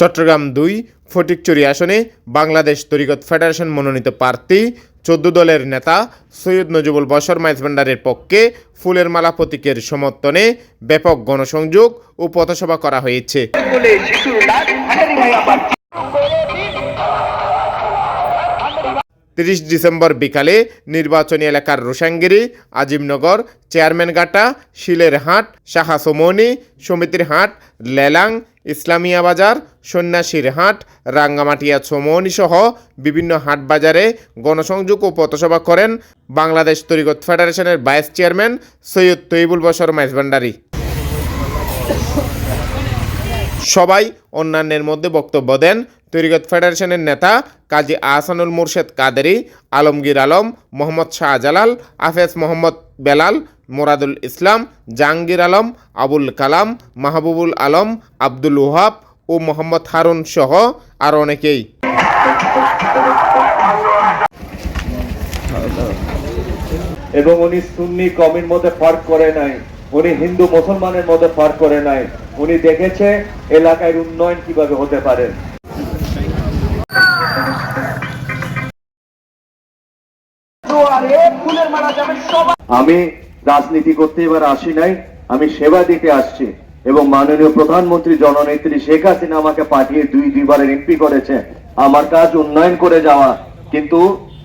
চট্টগ্রাম দুই, ফটিকচুরি আসনে বাংলাদেশ তরিকত ফেডারেশন মনোনীত প্রার্থী, চোদ্দ দলের নেতা সৈয়দ নজিবুল বশর মাইজভান্ডারের পক্ষে ফুলের মালা প্রতীকের সমর্থনে ব্যাপক গণসংযোগ ও পথসভা করা হয়েছে। তিরিশ ডিসেম্বর বিকালে নির্বাচনী এলাকার রোসাঙ্গিরি আজিমনগর, চেয়ারম্যানঘাটা শিলের হাট শাখা সোমনি সমিতির হাট লেলাং ইসলামিয়া বাজার সন্ন্যাসীর হাট রাঙ্গামাটিয়া সোমনি সহ বিভিন্ন হাট বাজারে গণসংযোগ ও পথসভা করেন বাংলাদেশ তরিকত ফেডারেশনের ভাইস চেয়ারম্যান সৈয়দ তৈবুল বসর মাইজভান্ডারি সবাই অন্যান্যের মধ্যে বক্তব্য দেন তরিকত ফেডারেশনের নেতা কাজী আহসানুল মুর্শেদ কাদেরি, আলমগীর আলম, মোহাম্মদ শাহজালাল আফেজ মোহাম্মদ বেলাল, মোরাদুল ইসলাম, জাহাঙ্গীর আলম, আবুল কালাম, মাহবুবুল আলম, আব্দুল ওহাব ও মোহাম্মদ হারুন সহ আর অনেকেই। এবং উনি সুন্নি কমির মধ্যে ফার্ক করে নাই, উনি হিন্দু মুসলমানের মধ্যে ফার্ক করে নাই, উনি দেখেছে এলাকায় উন্নয়ন কীভাবে হতে পারে। আমি রাজনীতি করতে এবার আসি নাই, আমি সেবা দিতে আসছি এবং মাননীয় প্রধানমন্ত্রী জননেত্রী শেখ হাসিনা আমাকে পাঠিয়ে দুই দুইবারের এমপি করেছে। আমার কাজ উন্নয়ন করে যাওয়া, কিন্তু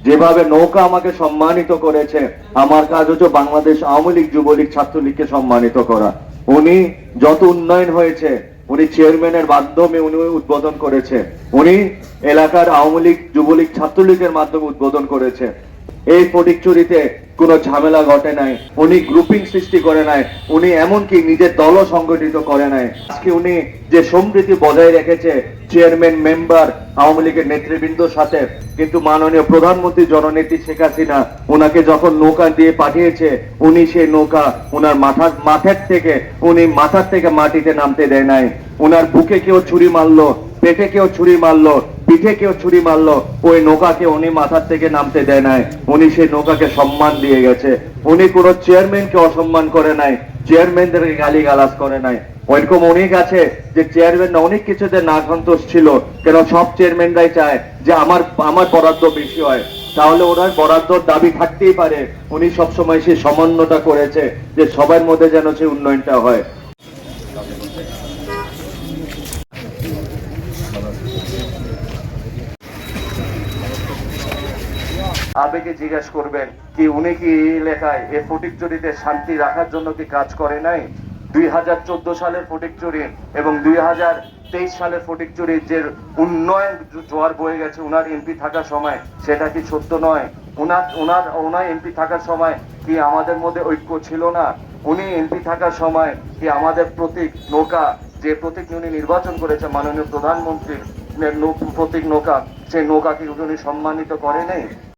যেভাবে নৌকা আমাকে সম্মানিত করেছে, আমার কাজ হচ্ছে বাংলাদেশ আওয়ামী লীগ যুবলীগ ছাত্রলীগকে সম্মানিত করা। উনি যত উন্নয়ন হয়েছে, উনি চেয়ারম্যানের মাধ্যমে উনি উদ্বোধন করেছে, উনি এলাকার আওয়ামী লীগ, যুবলীগ, ছাত্রলীগের মাধ্যমে উদ্বোধন করেছে। এই ফটিকচুরিতে কোনো ঝামেলা ঘটে নাই, উনি গ্রুপিং সৃষ্টি করে নাই, উনি এমনকি নিজের দলও সংগঠিত করে নাই। আজকে উনি যে সম্প্রীতি বজায় রেখেছে, চেয়ারম্যান, মেম্বার, আওয়ামী লীগের নেতৃবৃন্দর সাথে, কিন্তু মাননীয় প্রধানমন্ত্রী জননেত্রী শেখ হাসিনা ওনাকে যখন নৌকা দিয়ে পাঠিয়েছে, উনি সেই নৌকা ওনার মাথার মাথার থেকে, উনি মাথার থেকে মাটিতে নামতে দেয় নাই। ওনার বুকে কেউ ছুরি মারলো, পেটে কেউ ছুরি মারলো পিঠে কেউ ছুরি মারলো, ওই নৌকাকে উনি মাথার থেকে নামতে দেয় নাই। উনি সেই নৌকাকে সম্মান দিয়ে গেছে। উনি কোনো চেয়ারম্যানকে অসম্মান করে নাই, চেয়ারম্যানদেরকে গালি গালাজ করে নাই। ওইরকম অনেক আছে যে চেয়ারম্যান অনেক কিছুতে না সন্তোষ ছিল, কেন সব চেয়ারম্যানরাই চায় যে আমার আমার বরাদ্দ বেশি হয়। তাহলে ওনার বরাদ্দর দাবি থাকতেই পারে। উনি সবসময় সেই সমন্বয়টা করেছে যে সবার মধ্যে যেন সেই উন্নয়নটা হয়। আবেগে জিজ্ঞেস করবেন, কি উনি কি এই এলাকায় এই ফটিকচুরিতে শান্তি রাখার জন্য কি কাজ করে নাই? দুই হাজার চোদ্দ সালের ফটিকচুরি এবং দুই হাজার তেইশ সালের ফটিকচুরির যে উন্নয়ন জোয়ার বয়ে গেছে, উনার এমপি থাকার সময়, সেটা কি সত্য নয়? উনার উনার ওনার এমপি থাকার সময় কি আমাদের মধ্যে ঐক্য ছিল না? উনি এমপি থাকার সময় কি আমাদের প্রতীক নৌকা, যে প্রতীক উনি নির্বাচন করেছে, মাননীয় প্রধানমন্ত্রীর প্রতীক নৌকা, সেই নৌকাকে উনি সম্মানিত করে নেই